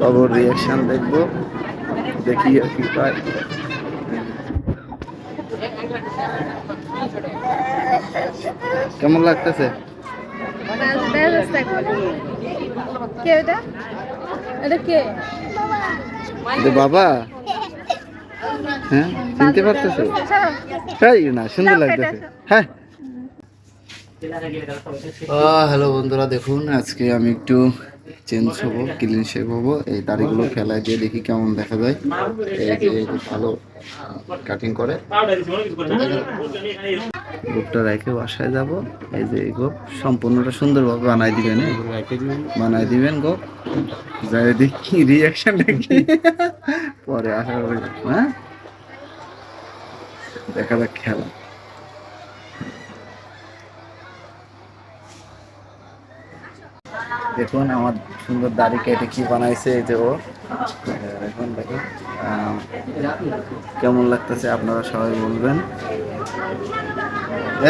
বাবুর রিয়াকশন দেখব। দেখি আর কি পাই কেমন লাগতেছে? বাবা? হ্যাঁ চিনতে পারতেছে। তাই না সুন্দর লাগতেছে। হ্যাঁ। হ্যালো বন্ধুরা দেখুন আজকে আমি একটু চেঞ্জ হব ক্লিন শেপ হব। এই দাড়িগুলো ফেলায় দিয়ে দেখি কেমন দেখা যায়। এই যে ভালো কাটিং করে। গোপটা রেখে বাসায় যাব। এই যে গোপ, সম্পূর্ণটা সুন্দরভাবে বানাই দিবেন হ্যাঁ? বানাই দিবেন গোপ। যাই দেখি রিয়াকশন দেখি। পরে আশা করি হ্যাঁ? দেখা যাক খেলা। দেখুন আমার সুন্দর দাড়ি কেটে কি বানাইছে এই যে ও। এখন দেখুন কেমন লাগতেছে আপনারা সবাই বলবেন।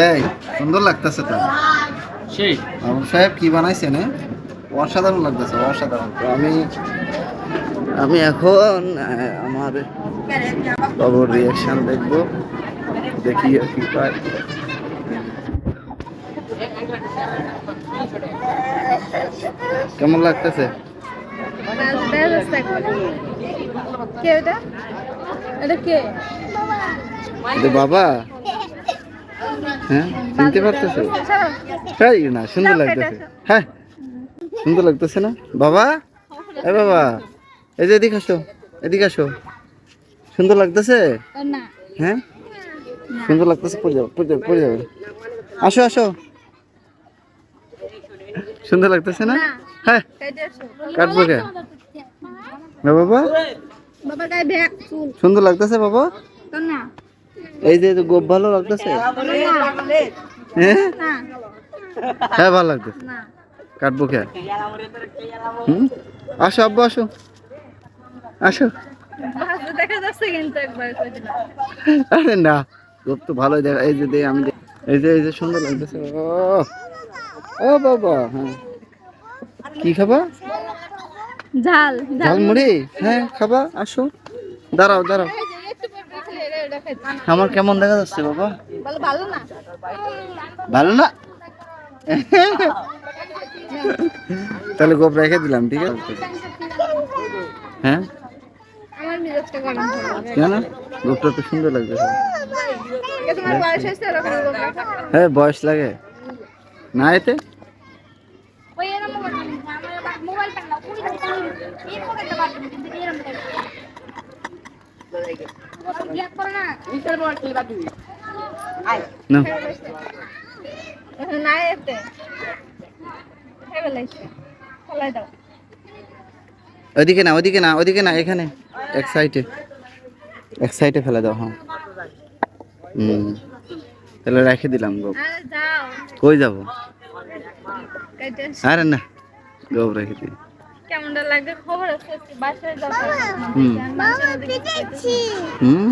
এই সুন্দর লাগতেছে তো। সেই। মামুন সাহেব কি বানাইছেন? অসাধারণ লাগতেছে অসাধারণ। তো আমি আমি এখন আমার বাবুর রিয়াকশন দেখব দেখি আর কি পাই কেমন লাগতেছে? বাবা? হ্যাঁ চিনতে পারতেছে। তাই না সুন্দর লাগতেছে। হ্যাঁ সুন্দর লাগতেছে না? বাবা? এ বাবা এই যে এদিকে আসো এদিকে আসো। সুন্দর লাগতেছে? হ্যাঁ? সুন্দর লাগতেছে পড়ে যাবে পড়ে যাবে পড়ে যাবে। আসো আসো। সুন্দর লাগতেছে না। হ্যাঁ। কাটবো কে? বাবা? সুন্দর লাগতেছে বাবা? এই যে গোপ ভালো লাগতেছে? হ্যাঁ? হ্যাঁ ভালো লাগতেছে। কাটবো কে? হুম? আসো আব্বু আসো। আসো। দেখা যাচ্ছে কিন্তু একবার আরে না গোপ তো ভালোই দেখা এই যে আমি এই যে এই যে সুন্দর লাগতেছে। ও। ও বাবা হ্যাঁ। কি খাবা? ঝাল ঝালমুড়ি? হ্যাঁ খাবা আসো। দাঁড়াও দাঁড়াও। আমার কেমন দেখা যাচ্ছে বাবা? ভালো না? ভালো না তাহলে গোপ রেখে দিলাম ঠিক আছে? হ্যাঁ। কেন? গোপটা তো সুন্দর রাখা? হ্যাঁ বয়স লাগে। না এতে না। করে না, ওইদিকে না ওইদিকে না, এখানে, এক সাইডে এক সাইডে ফেলে দাও হ্যাঁ। হুম। তাহলে রেখে দিলাম গোপ। আরে যাও। কই যাব? আরে না গোপ রেখে দিই। কেমনটা লাগবে খবর আছে বাসায় যাব হুম।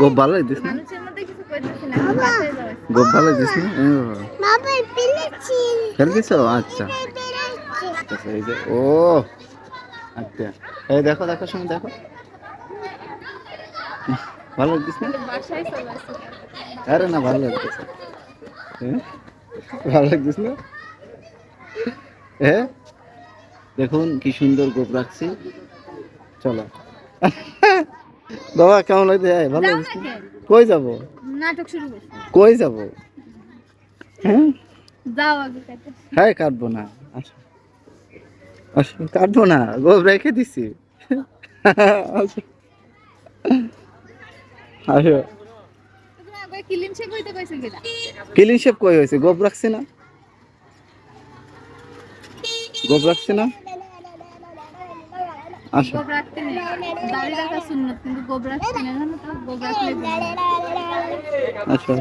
গোপ ভালো দিস না? গোপ ভালো দিস না? আচ্ছা। আচ্ছা, এই যে ও আচ্ছা। এই দেখো দেখো শুনে দেখো। ভালো লাগছিস না? বাসায় চলে আসছে আরে না ভালো লাগতেছে হ্যাঁ? ভালো লাগছিস না? হ্যাঁ? দেখুন কি সুন্দর গোপ রাখছি। চলো। বাবা কেমন লাগছে? ভালো লাগছে? কই যাব? নাটক শুরু কই যাব? হ্যাঁ? যাও আগে হ্যাঁ কাটবো না। আসো। আসো কাটবো না। গোপ রেখে দিছি। আসো। আসো। ক্লিন শেক হইতে কইছে কিনা? ক্লিন শেপ কই হইছে? গোপ রাখছে না? গোপ রাখছে না? আচ্ছা গোবর রাখতে নেই। দাড়ি রাখা সুন্নত কিন্তু গোবর রাখতে নেই। জানো তো গোবর রাখলে আসো